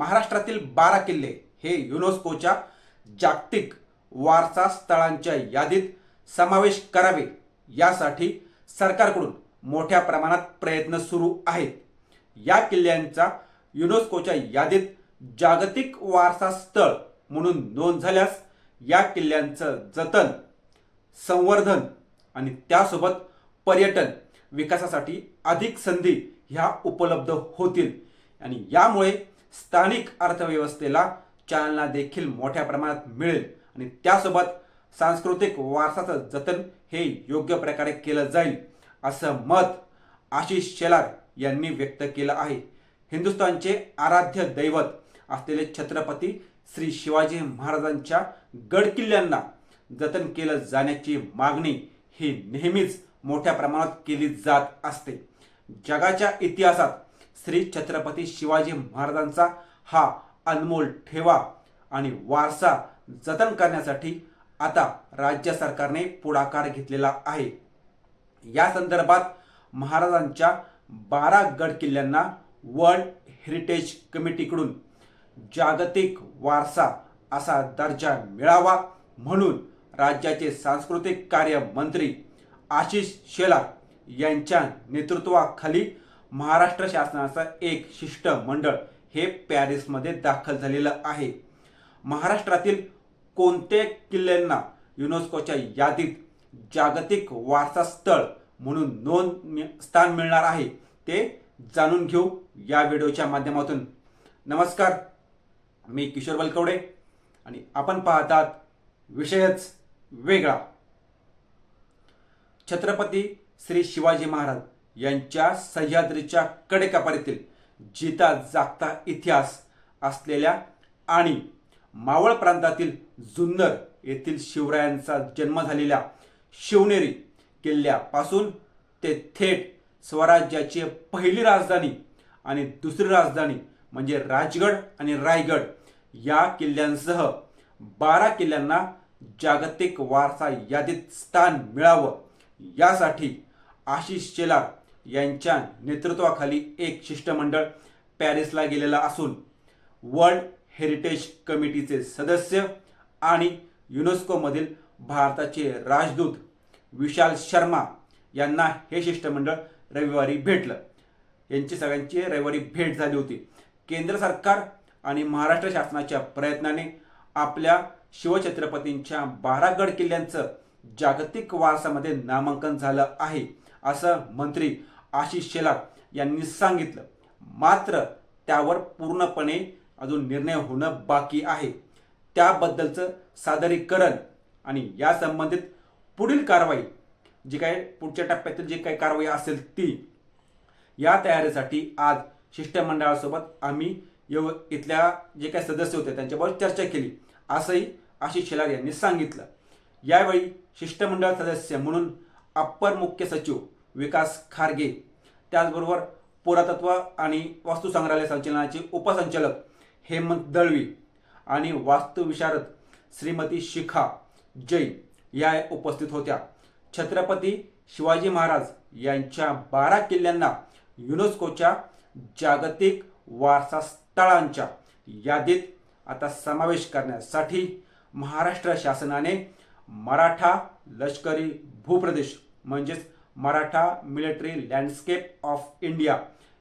महाराष्ट्रातील बारा किल्ले हे युनेस्कोच्या जागतिक वारसा स्थळांच्या यादीत समावेश करावे यासाठी सरकारकडून मोठ्या प्रमाणात प्रयत्न सुरू आहेत. या किल्ल्यांचा युनेस्कोच्या यादीत जागतिक वारसा स्थळ म्हणून नोंद झाल्यास या किल्ल्यांचं जतन संवर्धन आणि त्यासोबत पर्यटन विकासासाठी अधिक संधी ह्या उपलब्ध होतील. आणि यामुळे स्थानिक अर्थव्यवस्थेला चालना देखील मोठ्या प्रमाणात मिळेल. आणि त्यासोबत सांस्कृतिक वारसाचं जतन हे योग्य प्रकारे केलं जाईल असं मत आशिष शेलार यांनी व्यक्त केलं आहे. हिंदुस्थानचे आराध्य दैवत असलेले छत्रपती श्री शिवाजी महाराजांच्या गडकिल्ल्यांना जतन केलं जाण्याची मागणी ही नेहमीच मोठ्या प्रमाणात केली जात असते. जगाच्या इतिहासात श्री छत्रपती शिवाजी महाराजांचा हा अनमोल ठेवा आणि वारसा जतन करण्यासाठी आता राज्य सरकारने पुढाकार घेतलेला आहे. या संदर्भात महाराजांच्या बारा गड किल्ल्यांना वर्ल्ड हेरिटेज कमिटीकडून जागतिक वारसा असा दर्जा मिळावा म्हणून राज्याचे सांस्कृतिक कार्य मंत्री आशिष शेलार यांच्या नेतृत्वाखाली महाराष्ट्र शासनाचं एक शिष्टमंडळ हे पॅरिसमध्ये दाखल झालेलं आहे. महाराष्ट्रातील कोणत्या किल्ल्यांना युनेस्कोच्या यादीत जागतिक वारसा स्थळ म्हणून नोंद स्थान मिळणार आहे ते जाणून घेऊ या व्हिडिओच्या माध्यमातून. नमस्कार मी किशोर बलकवडे आणि आपण पाहतात विषयच वेगळा. छत्रपती श्री शिवाजी महाराज यांच्या सह्याद्रीच्या कडेकपारीतील जिता जागता इतिहास असलेल्या आणि मावळ प्रांतातील जुन्नर येथील शिवरायांचा जन्म झालेल्या शिवनेरी किल्ल्यापासून ते थेट स्वराज्याची पहिली राजधानी आणि दुसरी राजधानी म्हणजे राजगड आणि रायगड या किल्ल्यांसह बारा किल्ल्यांना जागतिक वारसा यादीत स्थान मिळावं यासाठी आशिष शेलार यांच्या नेतृत्वाखाली एक शिष्टमंडळ पॅरिसला गेलेलं असून वर्ल्ड हेरिटेज कमिटीचे सदस्य आणि युनेस्कोमधील भारताचे राजदूत विशाल शर्मा यांना हे शिष्टमंडळ रविवारी भेटलं. यांची सगळ्यांची रविवारी भेट झाली होती. केंद्र सरकार आणि महाराष्ट्र शासनाच्या प्रयत्नाने आपल्या शिवछत्रपतींच्या बारा गड किल्ल्यांचं जागतिक वारसामध्ये नामांकन झालं आहे असं मंत्री आशिष शेलार यांनी सांगितलं मात्र त्यावर पूर्णपणे अजून निर्णय होणं बाकी आहे. त्याबद्दलचं सादरीकरण आणि या संबंधित पुढील कारवाई जी काय पुढच्या टप्प्यातील जी काही कारवाई असेल ती या तयारीसाठी आज शिष्टमंडळासोबत आम्ही येव इथल्या जे काही सदस्य होते त्यांच्याबरोबर चर्चा केली असंही आशिष शेलार यांनी सांगितलं. यावेळी शिष्टमंडळ सदस्य म्हणून अप्पर मुख्य सचिव विकास खारगे त्याचबरोबर पुरातत्व आणि वास्तुसंग्रहालय संचलनाचे उपसंचालक हेमंत दळवी आणि वास्तुविशारद श्रीमती शिखा जैन या उपस्थित होत्या. छत्रपती शिवाजी महाराज यांच्या बारा किल्ल्यांना युनेस्कोच्या जागतिक वारसा स्थळांच्या यादीत आता समावेश करण्यासाठी महाराष्ट्र शासनाने मराठा लष्करी भूप्रदेश म्हणजेच Maratha military landscape of India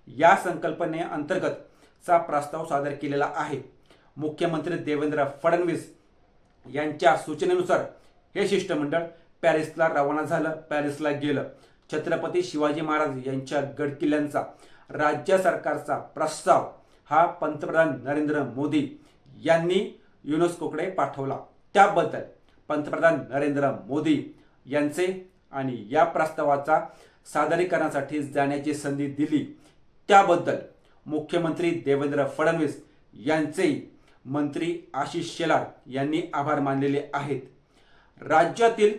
या संकल्पने अंतर्गत चा प्रस्ताव सादर केलेला आहे. मुख्यमंत्री देवेंद्र फडणवीस यांच्या सूचनेनुसार हे शिष्टमंडळ पॅरिसला रवाना झालं पॅरिसला गेलं. छत्रपती शिवाजी महाराज यांच्या गडकिल्ल्यांचा राज्य सरकारचा प्रस्ताव हा पंतप्रधान नरेंद्र मोदी यांनी युनेस्कोकडे पाठवला. त्याबद्दल पंतप्रधान नरेंद्र मोदी यांचे आणि या प्रस्तावाचा सादरीकरणासाठी जाण्याची संधी दिली. त्याबद्दल मुख्यमंत्री देवेंद्र फडणवीस यांचेही मंत्री आशिष शेलार यांनी आभार मानलेले आहेत. राज्यातील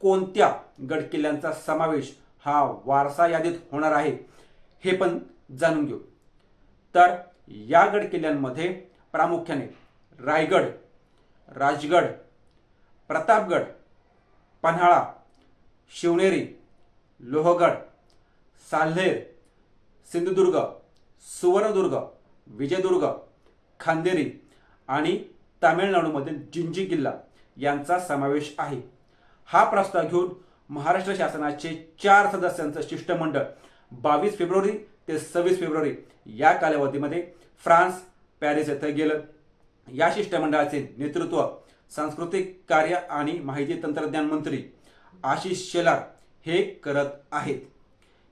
कोणत्या गडकिल्ल्यांचा समावेश हा वारसा यादीत होणार आहे हे पण जाणून घेऊ. तर या गडकिल्ल्यांमध्ये प्रामुख्याने रायगड राजगड प्रतापगड पन्हाळा शिवनेरी लोहगड साल्हेर सिंधुदुर्ग सुवर्णदुर्ग विजयदुर्ग खांदेरी आणि तामिळनाडूमधील जिंजी किल्ला यांचा समावेश आहे. हा प्रस्ताव घेऊन महाराष्ट्र शासनाचे चार सदस्यांचं शिष्टमंडळ बावीस फेब्रुवारी ते सव्वीस फेब्रुवारी या कालावधीमध्ये फ्रान्स पॅरिस येथे गेलं. या शिष्टमंडळाचे नेतृत्व सांस्कृतिक कार्य आणि माहिती तंत्रज्ञान मंत्री आशिष शेलार हे करत आहेत.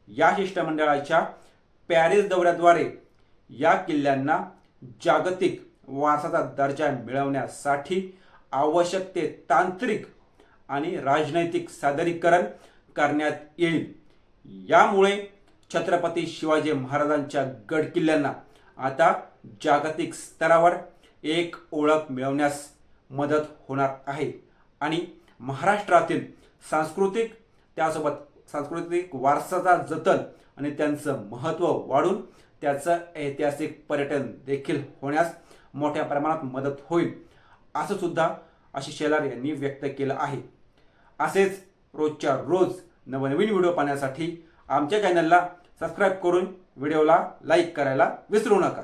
या शिष्टमंडळाच्या पॅरिस दौऱ्याद्वारे या किल्ल्यांना जागतिक वारसाचा दर्जा मिळवण्यासाठी आवश्यक ते तांत्रिक आणि राजनैतिक सादरीकरण करण्यात येईल. यामुळे छत्रपती शिवाजी महाराजांच्या गडकिल्ल्यांना आता जागतिक स्तरावर एक ओळख मिळवण्यास मदत होणार आहे आणि महाराष्ट्रातील सांस्कृतिक त्यासोबत सांस्कृतिक वारसाचा जतन आणि त्यांचं महत्त्व वाढून त्याचं ऐतिहासिक पर्यटन देखील होण्यास मोठ्या प्रमाणात मदत होईल असं सुद्धा अशी शेलार यांनी व्यक्त केलं आहे. असेच रोजच्या रोज नवनवीन व्हिडिओ पाहण्यासाठी आमच्या चॅनलला सबस्क्राईब करून व्हिडिओला लाईक करायला विसरू नका.